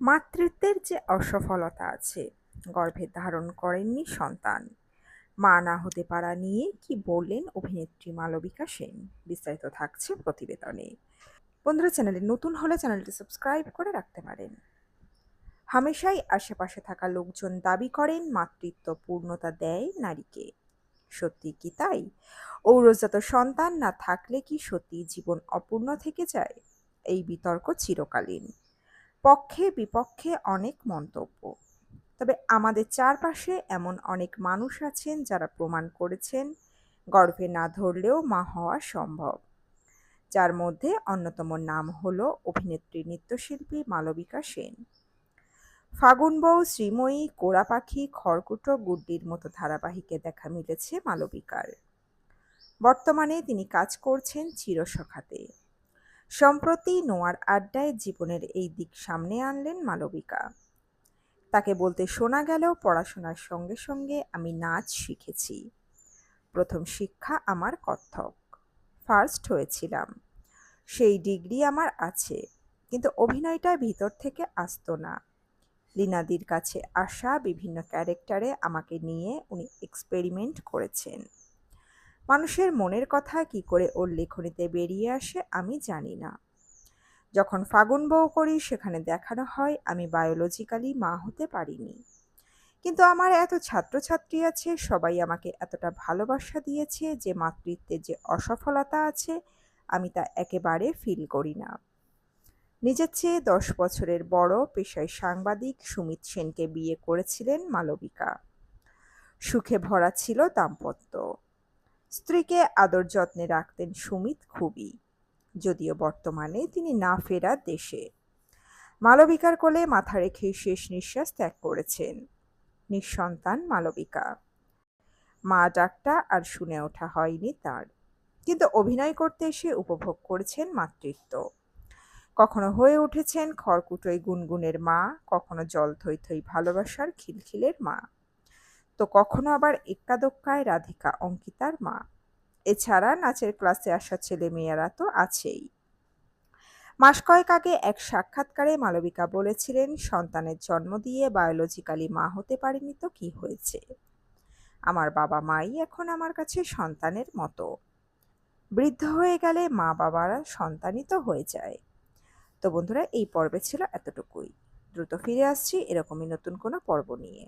মাতৃত্বের যে অসফলতা আছে, গর্ভে ধারণ করেননি সন্তান। মা না হতে পারা নিয়ে কি বললেন অভিনেত্রী মালবিকা সেন? বিস্তারিত থাকছে প্রতিবেদনে। বন্ধুরা, চ্যানেলে নতুন হলে চ্যানেলটি সাবস্ক্রাইব করে রাখতে পারেন। হামেশাই আশেপাশে থাকা লোকজন দাবি করেন মাতৃত্ব পূর্ণতা দেয় নারীকে। সত্যি কি তাই? ঔরজাত সন্তান না থাকলে কি সত্যি জীবন অপূর্ণ থেকে যায়? এই বিতর্ক চিরকালীন। পক্ষে বিপক্ষে অনেক মন্তব্য। তবে আমাদের চারপাশে এমন অনেক মানুষ আছেন যারা প্রমাণ করেছেন গর্ভে না ধরলেও মা হওয়া সম্ভব। যার মধ্যে অন্যতম নাম হল অভিনেত্রী নৃত্যশিল্পী মালবিকা সেন। ফাগুন বউ শ্রীময়ী কোড়া পাখি খড়কুটো, গুড্ডির মতো ধারাবাহিকে দেখা মিলেছে মালবিকার। বর্তমানে তিনি কাজ করছেন চিরসখাতে। সম্প্রতি নোয়ার আড্ডায় জীবনের এই দিক সামনে আনলেন মালবিকা। তাকে বলতে শোনা গেল, পড়াশোনার সঙ্গে সঙ্গে আমি নাচ শিখেছি। প্রথম শিক্ষা আমার কত্থক। ফার্স্ট হয়েছিলাম। সেই ডিগ্রি আমার আছে, কিন্তু অভিনয়টা ভিতর থেকে আসতো না। লিনাদির কাছে আসা বিভিন্ন ক্যারেক্টারে আমাকে নিয়ে উনি এক্সপেরিমেন্ট করেছেন। মানুষের মনের কথা কি করে ওর লেখনীতে বেরিয়ে আসে আমি জানি না। যখন ফাগুন বউ করি সেখানে দেখানো হয় আমি বায়োলজিক্যালি মা হতে পারিনি। কিন্তু আমার এত ছাত্রছাত্রী আছে, সবাই আমাকে এতটা ভালোবাসা দিয়েছে যে মাতৃত্বের যে অসফলতা আছে, আমি তা একেবারে ফিল করি না। নিজের চেয়ে দশ বছরের বড় পেশায় সাংবাদিক সুমিত সেনকে বিয়ে করেছিলেন মালবিকা। সুখে ভরা ছিল দাম্পত্য। স্ত্রীকে আদর যত্নে রাখতেন সুমিত খুবই, যদিও বর্তমানে তিনি না ফেরার দেশে। মালবিকার কোলে মাথা রেখে শেষ নিঃশ্বাস ত্যাগ করেছেন। নিঃসন্তান মালবিকা। মা ডাকটা আর শুনে ওঠা হয়নি তার, কিন্তু অভিনয় করতে এসে উপভোগ করেছেন মাতৃত্ব। কখনো হয়ে উঠেছেন খড়কুটোয় গুনগুনের মা, কখনো জল থই থই ভালোবাসার খিলখিলের মা। তো কখনো আবার এক্কাদোক্কায় রাধিকা, অঙ্কিতার মা। এছাড়া নাচের ক্লাসে আসা ছেলে মেয়েরা তো আছেই। মাস কয়েক আগে এক সাক্ষাৎকারে মালবিকা বলেছিলেন, সন্তানের জন্ম দিয়ে বায়োলজিক্যালি মা হতে পারেনি তো কি হয়েছে? আমার বাবা মাই এখন আমার কাছে সন্তানের মতো। বৃদ্ধ হয়ে গেলে মা বাবারা সন্তানই তো হয়ে যায়। তো বন্ধুরা, এই পর্বে ছিল এতটুকুই। দ্রুত ফিরে আসছি, এরকমই নতুন কোনো পর্ব নিয়ে।